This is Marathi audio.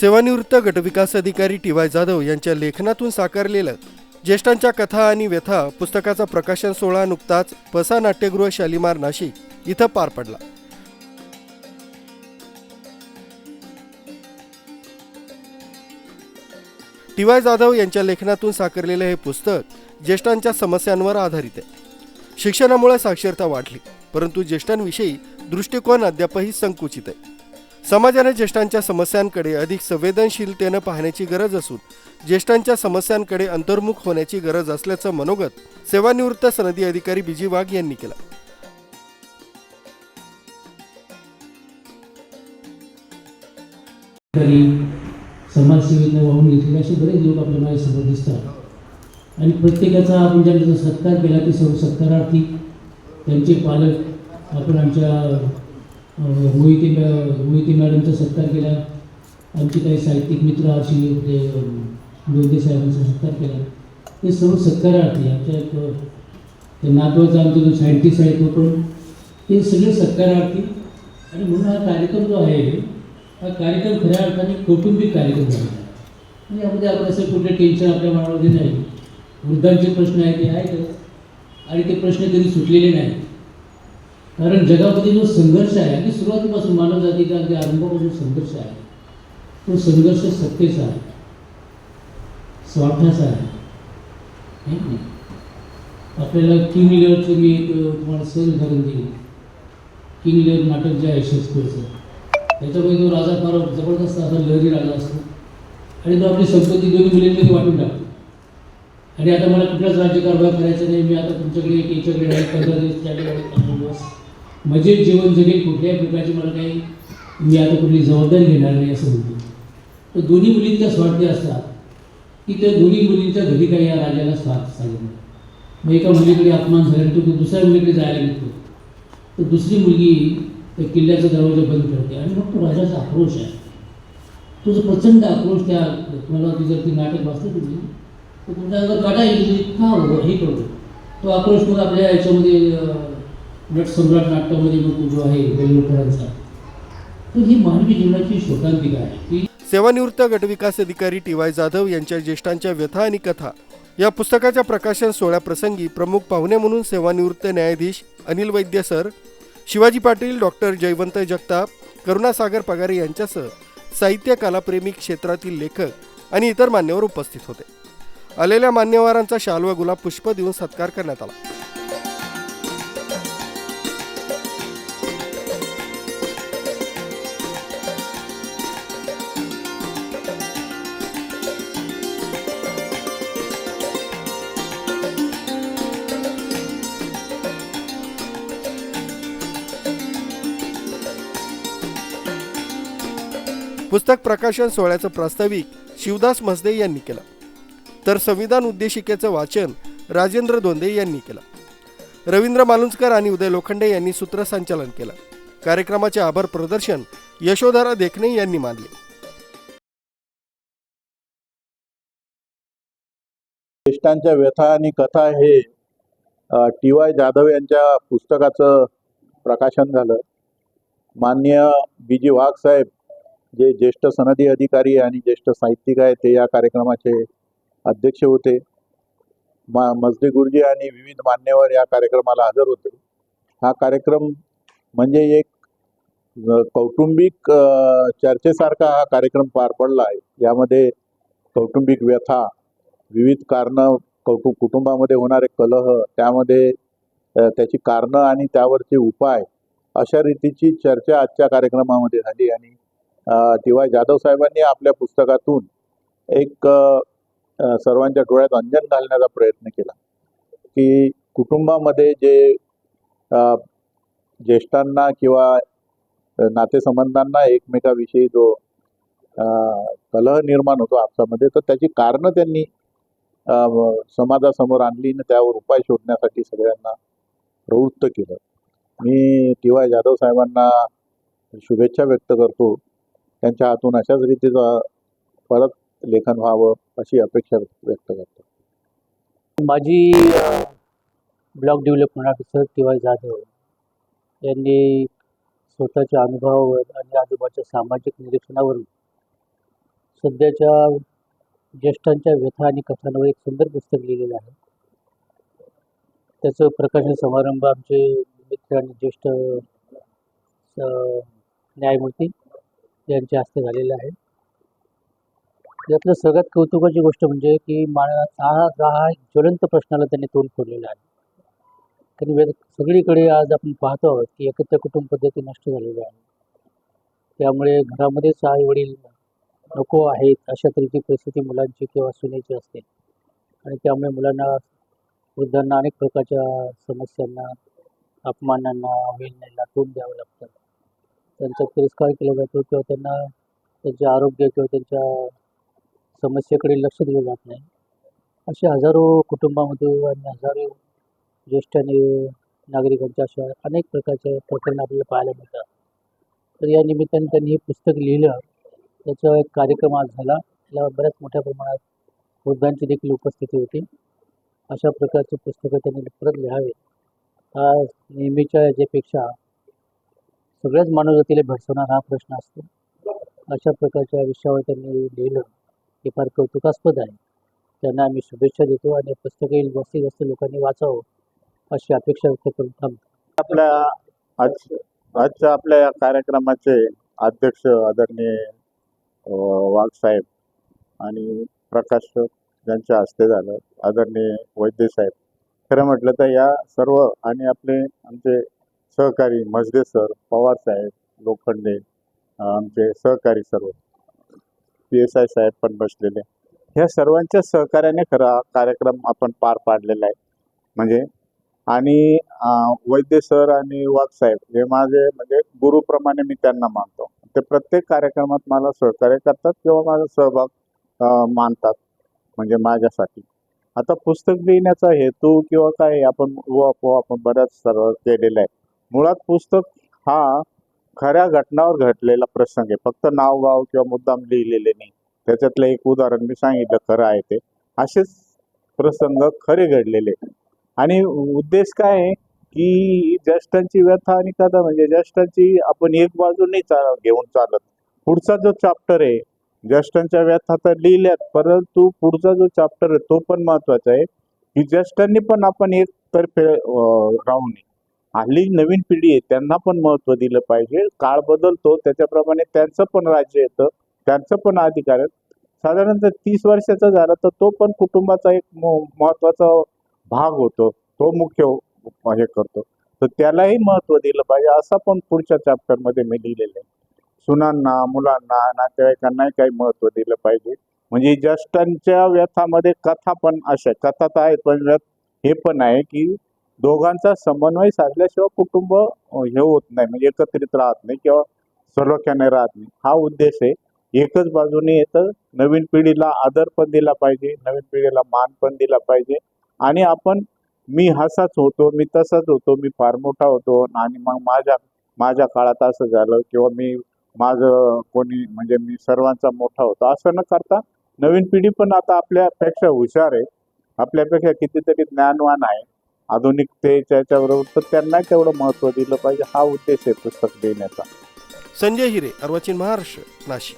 सेवानिवृत्त गटविकास अधिकारी टी वाय जाधव यांच्या लेखनातून साकारलेलं ज्येष्ठांच्या कथा आणि व्यथा पुस्तकाचा प्रकाशन सोहळा नुकताच पसा नाट्यगृह शालिमार नाशिक इथं पार पडला. टी वाय जाधव यांच्या लेखनातून साकारलेलं हे पुस्तक ज्येष्ठांच्या समस्यांवर आधारित आहे. शिक्षणामुळे साक्षरता वाढली परंतु ज्येष्ठांविषयी दृष्टिकोन अद्यापही संकुचित आहे. समाजाने ज्येष्ठांच्या समस्यांकडे अधिक संवेदनशीलतेनं पाहण्याची गरज असून ज्येष्ठांच्या समस्यांकडे अंतर्मुख होण्याची गरज असल्याचं मनोगत सेवानिवृत्त सनदी अधिकारी बिजी वाघ यांनी केला. समाजसेवेतनं वाहून घेतलेले असे बरेच लोक आपल्या माझ्यासमोर दिसतात. आणि प्रत्येकाचा आपण ज्यांचा सत्कार केला ते सर्व सत्कारार्थी त्यांचे पालक आपण आमच्या मोहिती मोहिती मॅडमचा सत्कार केला. आमचे काही साहित्यिक मित्र अशी होते लोंदे साहेबांचा सत्कार केला. ते सर्व सत्कारार्थी आमच्या एक ते नातवाचा आमचा जो सायंटिस्ट आहे तो पण ते सगळे सत्कारार्थी. आणि म्हणून हा कार्यक्रम जो आहे हा कार्यक्रम खऱ्या अर्थाने कौटुंबिक कार्यक्रम झाला. म्हणजे यामध्ये आपण असं कुठलं टेन्शन आपल्या मनामध्ये नाही. वृद्धांचे प्रश्न आहेत ते आहेतच आणि ते प्रश्न कधी सुटलेले नाही कारण जगामध्ये जो संघर्ष आहे अगदी सुरुवातीपासून मानव जातीचा अगदी आरंभापासून संघर्ष आहे. तो संघर्ष सत्तेचा आहे. स्वार्थाचा आहे. आपल्याला किंग लेअरचं मी एक तुम्हाला सहज उदाहरण दिली किंग लिअर नाटक जे आहे शेक्सपिअरचं त्याच्यामध्ये तो राजा फार जबरदस्त असा लहरी राजा असतो. आणि तो आपली संपत्ती दोन्ही मुलींमध्ये वाटून टाकतो. आणि आता मला कुठलाच राज्यकारभार करायचा नाही. मी आता तुमच्याकडे एक याच्याकडे पंधरा दिवस त्याकडे दिवस. मजेत जीवन जगेल कुठल्याही प्रकारची मला काही मी आता कुठली जबाबदारी घेणार नाही असं म्हणतो. तर दोन्ही मुलींचा त्या स्वार्थी असतात की त्या दोन्ही मुलींच्या घरी काही या राजाला स्वार्थ सांगितलं मग एका मुलीकडे अपमान झाल्यानंतर तो दुसऱ्या मुलीकडे जायला निघतो. तर दुसरी मुलगी त्या किल्ल्याचा दरवाजा बंद करते आणि मग तो राजाचा आक्रोश आहे. तो जो प्रचंड आक्रोश त्या तुम्हाला ती जर ती नाटक वाचलं तुम्ही तर तुमच्या अंगात काटा येईल का हो हे करतो तो आक्रोश मग आपल्या याच्यामध्ये नटसम्राट नाटकामध्ये मग तो जो आहे बेल्लोकरांचा तर ही मानवी जीवनाची शोकांतिका आहे. की सेवानिवृत्त गटविकास अधिकारी टी वाय जाधव यांच्या ज्येष्ठांच्या व्यथा आणि कथा या पुस्तकाच्या प्रकाशन सोहळ्याप्रसंगी प्रमुख पाहुणे म्हणून सेवानिवृत्त न्यायाधीश अनिल वैद्य सर शिवाजी पाटील डॉक्टर जयवंत जगताप करुणासागर पगारे यांच्यासह साहित्य कलाप्रेमी क्षेत्रातील लेखक आणि इतर मान्यवर उपस्थित होते. आलेल्या मान्यवरांचा शाल व गुलाब पुष्प देऊन सत्कार करण्यात आला. पुस्तक प्रकाशन सोहळ्याचं प्रास्ताविक शिवदास म्हसदे यांनी केलं. तर संविधान उद्देशिकेचं वाचन राजेंद्र धोंदे यांनी केलं. रवींद्र मालुंजकर आणि उदय लोखंडे यांनी सूत्रसंचालन केलं. कार्यक्रमाचे आभार प्रदर्शन यशोधरा देखणे यांनी मानले. ज्येष्ठांच्या व्यथा आणि कथा हे टी वाय जाधव यांच्या पुस्तकाचं प्रकाशन झालं. मान्य बी जी वाघ साहेब जे ज्येष्ठ सनदी अधिकारी आणि ज्येष्ठ साहित्यिक आहेत ते या कार्यक्रमाचे अध्यक्ष होते. मा मजदे गुरुजी आणि विविध मान्यवर या कार्यक्रमाला हजर होते. हा कार्यक्रम म्हणजे एक कौटुंबिक चर्चेसारखा हा कार्यक्रम पार पडला आहे. यामध्ये कौटुंबिक व्यथा विविध कारणं कौटुंब कुटुंबामध्ये होणारे कलह त्यामध्ये त्याची कारणं आणि त्यावरचे उपाय अशा रीतीची चर्चा आजच्या कार्यक्रमामध्ये झाली आणि टी वाय जाधव साहेबांनी आपल्या पुस्तकातून एक सर्वांच्या डोळ्यात अंजन घालण्याचा प्रयत्न केला. की कुटुंबामध्ये जे ज्येष्ठांना किंवा नातेसंबंधांना एकमेकाविषयी जो कलह निर्माण होतो आपसामध्ये तर त्याची कारणं त्यांनी समाजासमोर आणली आणि त्यावर उपाय शोधण्यासाठी सगळ्यांना प्रवृत्त केलं. मी टी वाय जाधव साहेबांना शुभेच्छा व्यक्त करतो. त्यांच्या हातून अशाच रीतीचं परत लेखन व्हावं अशी अपेक्षा व्यक्त करतो. माझी block development officer TY Jadhav यांनी स्वतःच्या अनुभवावर आणि आजोबाच्या सामाजिक निरीक्षणावरून सध्याच्या ज्येष्ठांच्या व्यथा आणि कथांवर एक सुंदर पुस्तक लिहिलेलं आहे. त्याचं प्रकाशन समारंभ आमचे मित्र आणि ज्येष्ठ न्यायमूर्ती त्याग जास्त झालेला आहे. यातलं सगळ्यात कौतुकाची गोष्ट म्हणजे की माणा हा हा एक ज्वलंत प्रश्नाला त्यांनी तोंड फोडलेलं आहे. कारण वेद सगळीकडे आज आपण पाहतो आहोत की एकत्र कुटुंब पद्धती नष्ट झालेली आहे. त्यामुळे घरामध्येच आई वडील नको आहेत अशा तऱ्हेची परिस्थिती मुलांची किंवा सुनेची असते. आणि त्यामुळे मुलांना वृद्धांना अनेक प्रकारच्या समस्यांना अपमानांना अवहेलनेला तोंड द्यावं लागतं. त्यांचा तिरस्कार केला जातो किंवा त्यांना त्यांचे आरोग्य किंवा त्यांच्या समस्येकडे लक्ष दिलं जात नाही. असे हजारो कुटुंबामध्ये आणि हजारो ज्येष्ठ आणि नागरिकांच्या अशा अनेक प्रकारचे प्रकरण आपल्याला पाहायला मिळतात. तर या निमित्ताने त्यांनी हे पुस्तक लिहिलं. त्याचा एक कार्यक्रम आज झाला. त्याला बऱ्याच मोठ्या प्रमाणात वृद्धांची देखील उपस्थिती होती. अशा प्रकारचे पुस्तकं त्यांनी परत लिहावे हा नेहमीच्या याच्यापेक्षा सगळ्याच मानवजातीला भेडसवणार हा प्रश्न असतो. अशा प्रकारच्या विषयावर त्यांनी लिहिलं. हे फार कौतुकास्पद आहे. त्यांना आम्ही शुभेच्छा देतो आणि हे पुस्तकही जास्तीत जास्त लोकांनी वाचावं अशी अपेक्षा व्यक्त करून थांबतो. आपल्या आज आजच्या आपल्या या कार्यक्रमाचे अध्यक्ष आदरणीय वाघसाहेब आणि प्रकाश ज्यांच्या हस्ते झालं. आदरणीय वैद्य साहेब. खरं म्हटलं तर या सर्व आणि आपले आमचे सहकारी मजदे सर पवार साहेब लोखंडे आमचे सहकारी सर्व. पी एस आय साहेब पण बसलेले. ह्या सर्वांच्या सहकार्याने खरा कार्यक्रम आपण पार पाडलेला आहे. म्हणजे आणि वैद्य सर आणि वाघ साहेब हे माझे म्हणजे गुरुप्रमाणे मी त्यांना मानतो. ते प्रत्येक कार्यक्रमात मला सहकार्य करतात किंवा माझा सहभाग मानतात म्हणजे माझ्यासाठी. आता पुस्तक लिहिण्याचा हेतू किंवा काय आपण आपण व आपण बऱ्याच सर्व केलेला आहे मुळात पुस्तक हा खऱ्या घटनावर घडलेला प्रसंग आहे. फक्त नाव गाव किंवा मुद्दाम लिहिलेले नाही. त्याच्यातलं एक उदाहरण मी सांगितलं खरं आहे ते. असेच प्रसंग खरे घडलेले आणि उद्देश काय आहे की ज्येष्ठांची व्यथा आणि कथा म्हणजे ज्येष्ठांची आपण एक बाजू नाही चा- घेऊन चालत. पुढचा जो चॅप्टर आहे ज्येष्ठांच्या व्यथा तर लिहिल्यात परंतु पुढचा जो चॅप्टर आहे तो पण महत्त्वाचा आहे की ज्येष्ठांनी पण आपण एक तर्फे राहू नये. हल्ली नवीन पिढी आहे त्यांना पण महत्त्व दिलं पाहिजे. काळ बदलतो त्याच्याप्रमाणे त्यांचं पण राज्य येतं त्यांचं पण अधिकार साधारणतः तीस वर्षाचा झाला तर तो पण कुटुंबाचा एक म- महत्त्वाचा भाग होतो. तो मुख्य हे करतो. तर त्यालाही महत्त्व दिलं पाहिजे असं पण पुढच्या चॅप्टरमध्ये मी लिहिलेलं आहे. सुनांना मुलांना नातेवाईकांनाही काही महत्त्व दिलं पाहिजे. म्हणजे ज्येष्ठांच्या व्यथामध्ये कथा पण अशा कथा तर आहेत पण हे पण आहे की दोघांचा समन्वय साधल्याशिवाय कुटुंब हे होत नाही. म्हणजे एकत्रित राहत नाही किंवा सर्वख्याने राहत नाही. हा उद्देश आहे. एकच बाजूने येतं नवीन पिढीला आदर पण दिला पाहिजे नवीन पिढीला मान पण दिला पाहिजे. आणि आपण मी हसाच होतो मी तसाच होतो मी फार मोठा होतो आणि मग माझ्या माझ्या काळात असं झालं किंवा मी माझं कोणी म्हणजे मी सर्वांचा मोठा होतो. असं न करता नवीन पिढी पण आता आपल्यापेक्षा हुशार आहे. आपल्यापेक्षा कितीतरी ज्ञानवान आहे. आधुनिकतेच्या याच्याबरोबर तर त्यांना तेवढं महत्त्व दिलं पाहिजे हा उद्देश आहे पुस्तक देण्याचा. संजय हिरे अर्वाचीन महाराष्ट्र नाशिक.